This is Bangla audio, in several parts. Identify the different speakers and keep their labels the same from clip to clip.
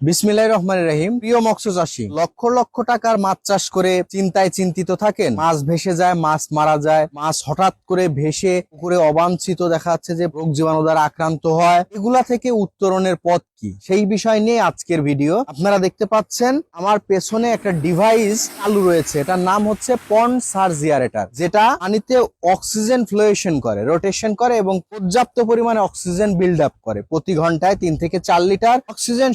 Speaker 1: বিসমিল্লাহির রহমানির রহিম। প্রিয় মৎস্য চাষী লক্ষ লক্ষ টাকার মাছ চাষ করে চিন্তায় চিন্তিত থাকেন। মাছ ভেসে যায়, মাছ মারা যায়। মাছ হঠাৎ করে ভেসে পুকুরে অবাঞ্ছিত দেখা যাচ্ছে যে রোগ জীবাণু দ্বারা আক্রান্ত হয়। এগুলা থেকে উত্তরণের পথ কি? সেই বিষয় নিয়ে আজকের ভিডিও। আপনারা দেখতে পাচ্ছেন, আমার পেছনে একটা ডিভাইস চালু রয়েছে। এটার নাম হচ্ছে পন সার্জিয়ারেটার, যেটা পানিতে অক্সিজেন ফ্লোয়েশন করে রোটেশন করে এবং পর্যাপ্ত পরিমাণে অক্সিজেন বিল্ড আপ করে। প্রতি ঘন্টায় তিন থেকে চার লিটার অক্সিজেন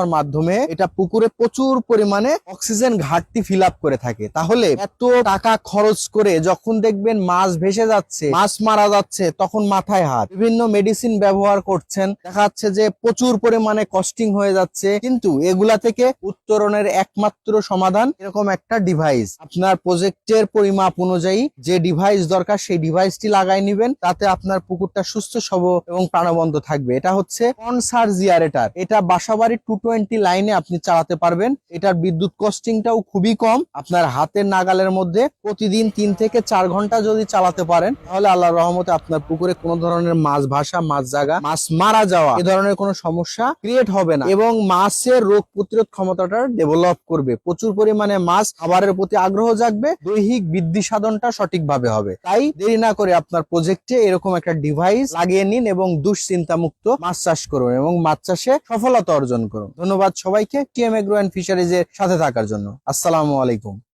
Speaker 1: সরবরাহের মাধ্যমে এটা পুকুরে প্রচুর পরিমাণে অক্সিজেন ঘাটতি ফিল করে থাকে। তাহলে এত টাকা খরচ করে যখন দেখবেন মাছ ভেসে যাচ্ছে, মাছ মারা যাচ্ছে, তখন মাথায় হাত। বিভিন্ন মেডিসিন ব্যবহার করছেন। দেখা যাচ্ছে যে প্রচুর পরিমাণে কস্টিং হয়ে যাচ্ছে। কিন্তু এগুলা থেকে উত্তরণের একমাত্র সমাধান এরকম একটা ডিভাইস আপনার প্রজেক্টের পরিমাপ অনুযায়ী যে ডিভাইস দরকার, সেই ডিভাইসটি লাগাই নিবেন। তাতে আপনার পুকুরটা সুস্থ সব এবং প্রাণবন্ত থাকবে। এটা হচ্ছে কনসার জিয়ারেটার এটা বাসাবাড়ি টু টোয়েন্টি লাইনে আপনি চালাতে পারবেন। এটার বিদ্যুৎ কস্টিংটাও খুবই কম। আপনার হাতের নাগালের মধ্যে প্রতিদিন তিন থেকে চার ঘণ্টা যদি চালাতে পারেন, তাহলে আল্লাহ রহমতে আপনার পুকুরে কোনো ধরনের মাছ ভাসা, মাছ জাগা, মাছ মারা যাওয়া, এ ধরনের কোনো সমস্যা ক্রিয়েট হবে না। এবং মাছের রোগ প্রতিরোধ ক্ষমতাটা ডেভেলপ করবে। প্রচুর পরিমাণে মাছ খাবারের প্রতি আগ্রহ জাগবে, দৈহিক বৃদ্ধি সাধনটা সঠিকভাবে হবে। তাই দেরি না করে আপনার প্রজেক্টে এরকম একটা ডিভাইস লাগিয়ে নিন এবং দুশ্চিন্তা মুক্ত মাছ চাষ করুন এবং মাছ চাষে সফলতা অর্জন করুন। ধন্যবাদ সবাইকে টিএম এগ্রো অ্যান্ড ফিশারিজের সাথে থাকার জন্য। আসসালামু আলাইকুম।